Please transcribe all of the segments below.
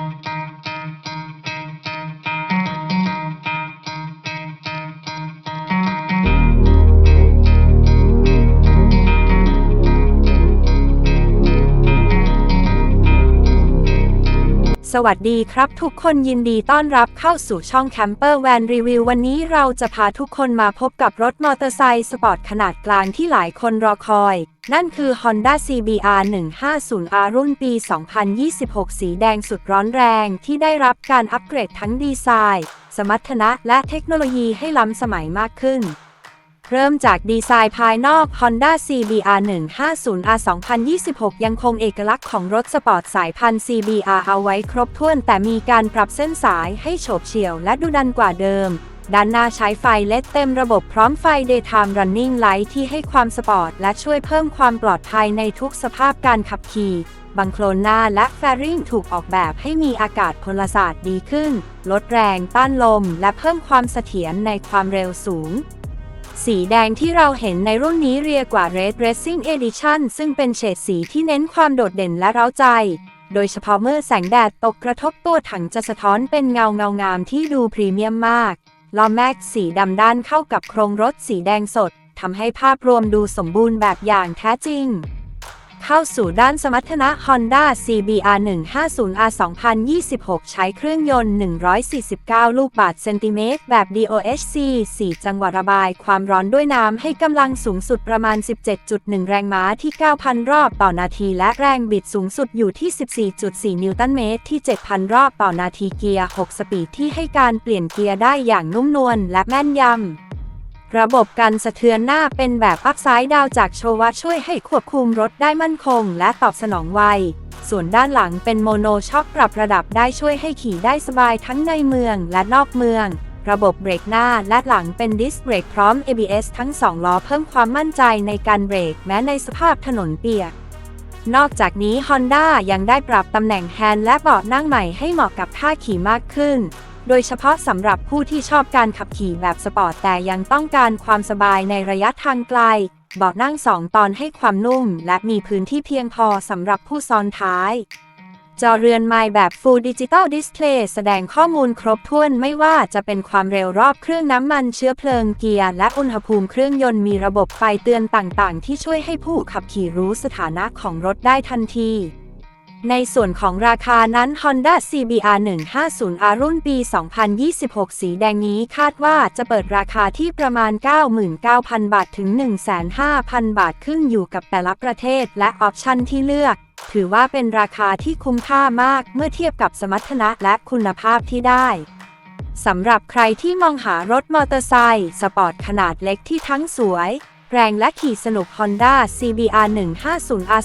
thank you. สวัสดีครับทุกคนยินดีต้อนรับเข้าสู่ช่องแคมเปอร์แวนรีวิววันนี้เราจะพาทุกคนมาพบกับรถมอเตอร์ไซค์สปอร์ตขนาดกลางที่หลายคนรอคอย นั่นคือ Honda CBR 150R รุ่นปี 2026 สีแดงสุดร้อนแรงที่ได้รับการอัปเกรดทั้งดีไซน์ สมรรถนะและเทคโนโลยีให้ล้ำสมัยมากขึ้น เริ่มจากดีไซน์ภายนอก Honda CBR 150R 2026 ยังคงเอกลักษณ์ของรถสปอร์ตสายพันธุ์ CBR เอาไว้ครบถ้วน แต่มีการปรับเส้นสายให้โฉบเฉี่ยวและดูดันกว่าเดิม ด้านหน้าใช้ไฟเลดเต็มระบบพร้อมไฟ Daytime Running Light ที่ให้ความสปอร์ต และช่วยเพิ่มความปลอดภัยในทุกสภาพการขับขี่บังโคลนหน้าและแฟริงถูกออกแบบให้มีอากาศพลศาสตร์ดีขึ้น ลดแรงต้านลม และเพิ่มความเสถียรในความเร็วสูง สีแดงที่เราเห็นในรุ่นนี้เรียกว่า Red Racing Edition ซึ่งเป็นเฉดสีที่เน้นความโดดเด่นและเร้าใจ โดยเฉพาะเมื่อแสงแดดตกกระทบตัวถังจะสะท้อนเป็นเงาเงางามที่ดูพรีเมียมมากล้อแม็กสีดำด้านเข้ากับโครงรถสีแดงสดทำให้ภาพรวมดูสมบูรณ์แบบอย่างแท้จริง เข้าสู่ด้านสมรรถนะ Honda CBR 150R 2026 ใช้เครื่องยนต์ 149 ลูกบาศก์เซนติเมตร แบบ DOHC 4 จังหวะระบายความร้อนด้วยน้ำให้กำลังสูงสุดประมาณ 17.1 แรงม้าที่ 9,000 รอบต่อนาที และแรงบิดสูงสุดอยู่ที่ 14.4 นิวตันเมตรที่ 7,000 รอบต่อนาทีเกียร์ 6 สปีดที่ให้การเปลี่ยนเกียร์ได้อย่างนุ่มนวลและแม่นยำ ระบบกันสะเทือนหน้าเป็นแบบอัพไซด์ดาวจากโชวะช่วยให้ควบคุมรถได้มั่นคงและตอบสนองไว ส่วนด้านหลังเป็นโมโนช็อคปรับระดับได้ช่วยให้ขี่ได้สบายทั้งในเมืองและนอกเมือง ระบบเบรกหน้าและหลังเป็นดิสเบรกพร้อม ABS ทั้ง 2 ล้อเพิ่มความมั่นใจในการเบรกแม้ในสภาพถนนเปียก นอกจากนี้ Honda ยังได้ปรับตำแหน่งแฮนด์และเบาะนั่งใหม่ให้เหมาะกับท่าขี่มากขึ้น โดยเฉพาะสำหรับผู้ที่ชอบการขับขี่แบบสปอร์ตแต่ยังต้องการความสบายในระยะทางไกลเบาะนั่งสองตอนให้ความนุ่ม และมีพื้นที่เพียงพอสำหรับผู้ซ้อนท้าย จอเรือนไม้แบบ Full Digital Display แสดงข้อมูลครบถ้วนไม่ว่าจะเป็นความเร็วรอบเครื่องน้ำมันเชื้อเพลิงเกียร์และอุณหภูมิเครื่องยนต์มีระบบไฟเตือนต่างๆ ที่ช่วยให้ผู้ขับขี่รู้สถานะของรถได้ทันที ในส่วนของราคานั้น Honda CBR 150R รุ่นปี 2026 สีแดงนี้คาดว่าจะเปิดราคาที่ประมาณ 99,000 บาทถึง1,500,000 บาทขึ้นอยู่กับแต่ละประเทศและออปชันที่เลือก ถือว่าเป็นราคาที่คุ้มค่ามากเมื่อเทียบกับสมรรถนะและคุณภาพที่ได้สำหรับใครที่มองหารถมอเตอร์ไซค์สปอร์ตขนาดเล็กที่ทั้งสวย แรงและขี่สนุก Honda CBR 150R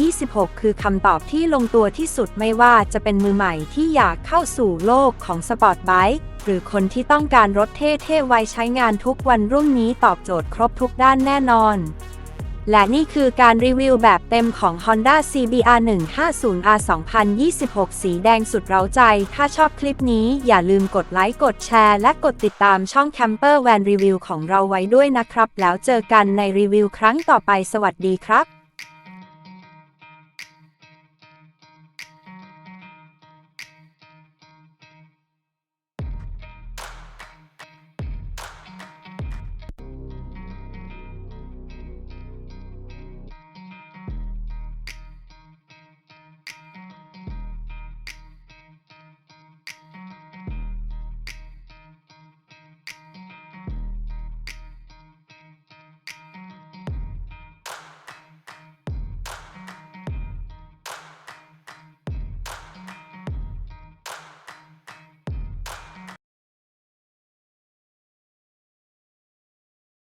2026 คือคำตอบที่ลงตัวที่สุดไม่ว่าจะเป็นมือใหม่ที่อยากเข้าสู่โลกของสปอร์ตไบค์หรือคนที่ต้องการรถเท่ๆไว้ใช้งานทุกวันรุ่นนี้ตอบโจทย์ครบทุกด้านแน่นอน และนี่คือการรีวิวแบบเต็มของ Honda CBR 150R 2026 สีแดงสุดเร้าใจ ถ้าชอบคลิปนี้อย่าลืมกดไลค์ กดแชร์ และกดติดตามช่อง Camper Van Review ของเราไว้ด้วยนะครับ แล้วเจอกันในรีวิวครั้งต่อไป สวัสดีครับ